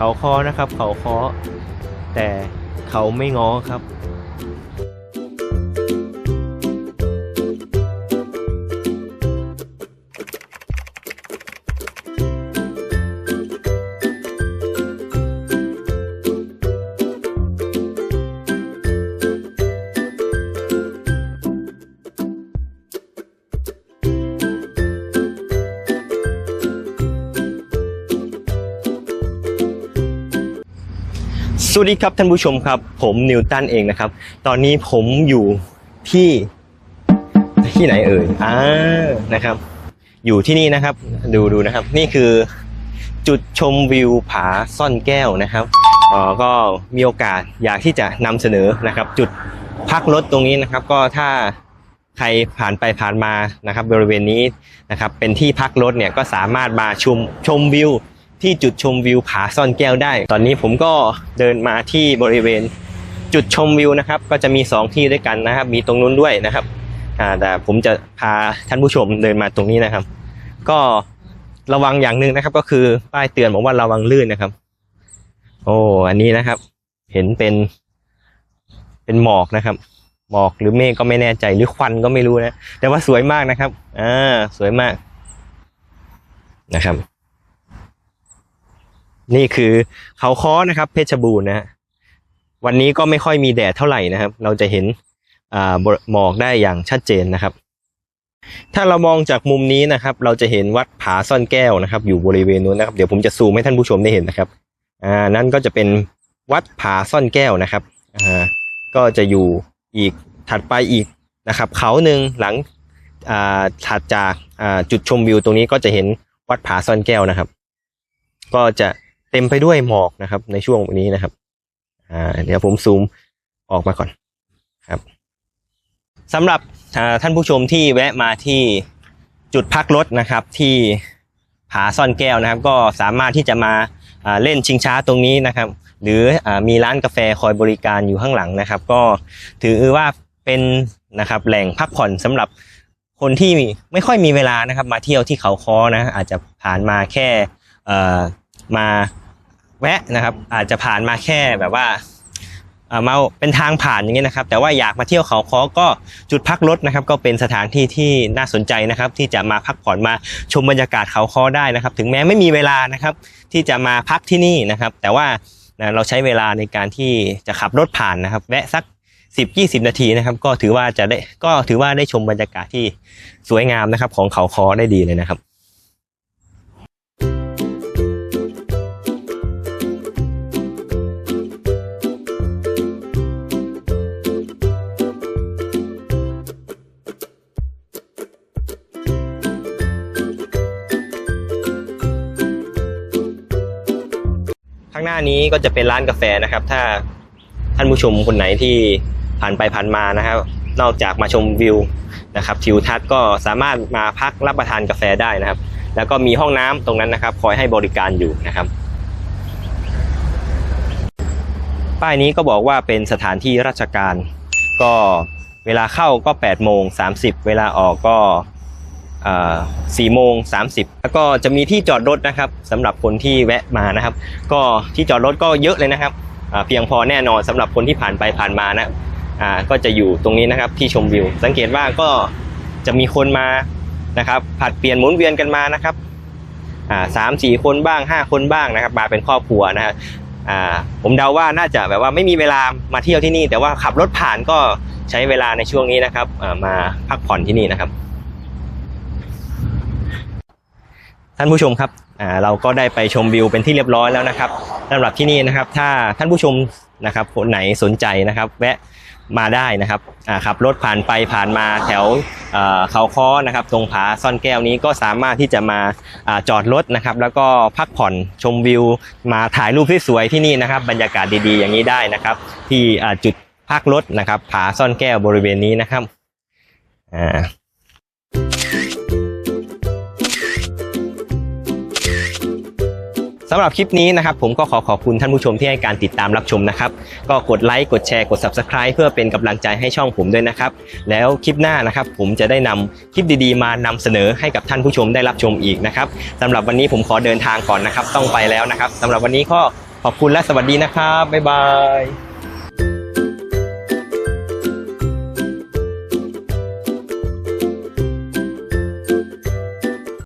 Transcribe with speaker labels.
Speaker 1: เขาคอนะครับ เขาคอแต่เขาไม่ง้อครับ สวัสดีครับท่านผู้ชมครับ ผมนิวตันเองนะครับ ตอนนี้ผมอยู่ที่ที่ไหนเอ่ยอ่านะครับ อยู่ที่นี่นะครับ ดูดูนะครับ นี่คือจุดชมวิวผาซ่อนแก้วนะครับออก็มีโอกาสอยากที่จะนำเสนอนะครับ จุดพักรถตรงนี้นะครับ ก็ถ้าใครผ่านไปผ่านมานะครับ บริเวณนี้นะครับ เป็นที่พักรถเนี่ยก็สามารถมาชมชมวิว ที่จุดชมวิวผาซ่อนแก้วได้ ตอนนี้ผมก็เดินมาที่บริเวณจุดชมวิวนะครับ ก็จะมี 2 ที่ด้วยกันนะครับ มีตรงนู้นด้วยนะครับแต่ผมจะพาท่านผู้ชมเดินมาตรงนี้นะครับ ก็ระวังอย่างหนึ่งนะครับ ก็คือป้ายเตือนบอกว่าระวังลื่นนะครับ โอ้อันนี้นะครับ เห็นเป็น เป็นหมอกนะครับหมอกหรือเมฆก็ไม่แน่ใจหรือควันก็ไม่รู้นะ แต่ว่าสวยมากนะครับอ่าสวยมากนะครับ นี่คือเขาค้อนะครับ เพชรบูรณ์นะฮะวันนี้ก็ไม่ค่อยมีแดดเท่าไหร่นะครับ เราจะเห็นหมอกได้อย่างชัดเจนนะครับ ถ้าเรามองจากมุมนี้นะครับ เราจะเห็นวัดผาซ่อนแก้วนะครับ อยู่บริเวณนู้นนะครับ เดี๋ยวผมจะซูมให้ท่านผู้ชมได้เห็นนะครับอ่านั่นก็จะเป็นวัดผาซ่อนแก้วนะครับอ่าก็จะอยู่อีกถัดไปอีกนะครับ เขาหนึ่งหลังอ่าถัดจากอ่าจุดชมวิวตรงนี้ก็จะเห็นวัดผาซ่อนแก้วนะครับ ก็จะ เต็มไปด้วยหมอกนะครับ ในช่วงนี้นะครับ อ่า เดี๋ยวผมซูมออกมาก่อนครับสำหรับท่านผู้ชมที่แวะมาที่จุดพักรถนะครับ ที่ผาซ่อนแก้วนะครับ ก็สามารถที่จะมาเล่นชิงช้าตรงนี้นะครับ หรืออมีร้านกาแฟคอยบริการอยู่ข้างหลังนะครับ ก็ถือว่าเป็นนะครับแหล่งพักผ่อนสำหรับคนที่ไม่ค่อยมีเวลานะครับ มาเที่ยวที่เขาคอนะ อาจจะผ่านมาแค่มา แวะนะครับ อาจจะผ่านมาแค่แบบว่ามาเป็นทางผ่านอย่างเงี้ยนะครับ แต่ว่าอยากมาเที่ยวเขาคอก็จุดพักรถนะครับ ก็เป็นสถานที่ที่น่าสนใจนะครับ ที่จะมาพักผ่อนมาชมบรรยากาศเขาคอได้นะครับ ถึงแม้ไม่มีเวลานะครับ ที่จะมาพักที่นี่นะครับ แต่ว่าเราใช้เวลาในการที่จะขับรถผ่านนะครับ แวะสัก 10-20 นาทีนะครับ ก็ถือว่าจะได้ก็ถือว่าได้ชมบรรยากาศที่สวยงามนะครับ ของเขาคอได้ดีเลยนะครับ ข้างหน้านี้ก็จะเป็นร้านกาแฟนะครับ ถ้าท่านผู้ชมคนไหนที่ผ่านไปผ่านมานะครับ นอกจากมาชมวิวนะครับทิวทัศน์ก็สามารถมาพักรับประทานกาแฟได้นะครับ แล้วก็มีห้องน้ำตรงนั้นนะครับ คอยให้บริการอยู่นะครับ ป้ายนี้ก็บอกว่าเป็นสถานที่ราชการ ก็เวลาเข้าก็8โมง30 เวลาออกก็ สี่โมงสามสิบแล้วก็จะมีที่จอดรถนะครับสำหรับคนที่แวะมานะครับ ก็ที่จอดรถก็เยอะเลยนะครับเพียงพอแน่นอนสำหรับคนที่ผ่านไปผ่านมานะก็จะอยู่ตรงนี้นะครับที่ชมวิว สังเกตว่าก็จะมีคนมานะครับผัดเปลี่ยนหมุนเวียนกันมานะครับสามสี่คนบ้างห้าคนบ้างนะครับ มาเป็นครอบครัวนะฮะอ่าผมเดาว่าน่าจะแบบว่าไม่มีเวลามาเที่ยวที่นี่ แต่ว่าขับรถผ่านก็ใช้เวลาในช่วงนี้นะครับมาพักผ่อนที่นี่นะครับ ท่านผู้ชมครับเราก็ได้ไปชมวิวเป็นที่เรียบร้อยแล้วนะครับสำหรับที่นี่นะครับ ถ้าท่านผู้ชมนะครับคนไหนสนใจนะครับ แวะมาได้นะครับขับรถผ่านไปผ่านมาแถวเขาค้อนะครับ ตรงผาซ่อนแก้วนี้ก็สามารถที่จะมาอาจอดรถนะครับ แล้วก็พักผ่อนชมวิว มาถ่ายรูปที่สวยๆที่นี่นะครับ บรรยากาศดีๆ อย่างนี้ได้นะครับ ที่จุดพักรถนะครับ ผาซ่อนแก้วบริเวณนี้นะครับอ่าำหรับคลิปนี้นะครับผมก็ขอขอบคุณท่านผู้ชมที่ให้การติดตามรับชมนะครับ ก็กดไลค์กดแชร์กด Subscribe เพื่อเป็นกำลังใจให้ช่องผมด้วยนะครับ แล้วคลิปหน้านะครับผมจะได้นำคลิปดีๆ มานำเสนอให้กับท่านผู้ชมได้รับชมอีกนะครับสำหรับวันนี้ผมขอเดินทางก่อนนะครับ ต้องไปแล้วนะครับสำหรับวันนี้ก็ขอบคุณและสวัสดีนะครับบ๊ายบาย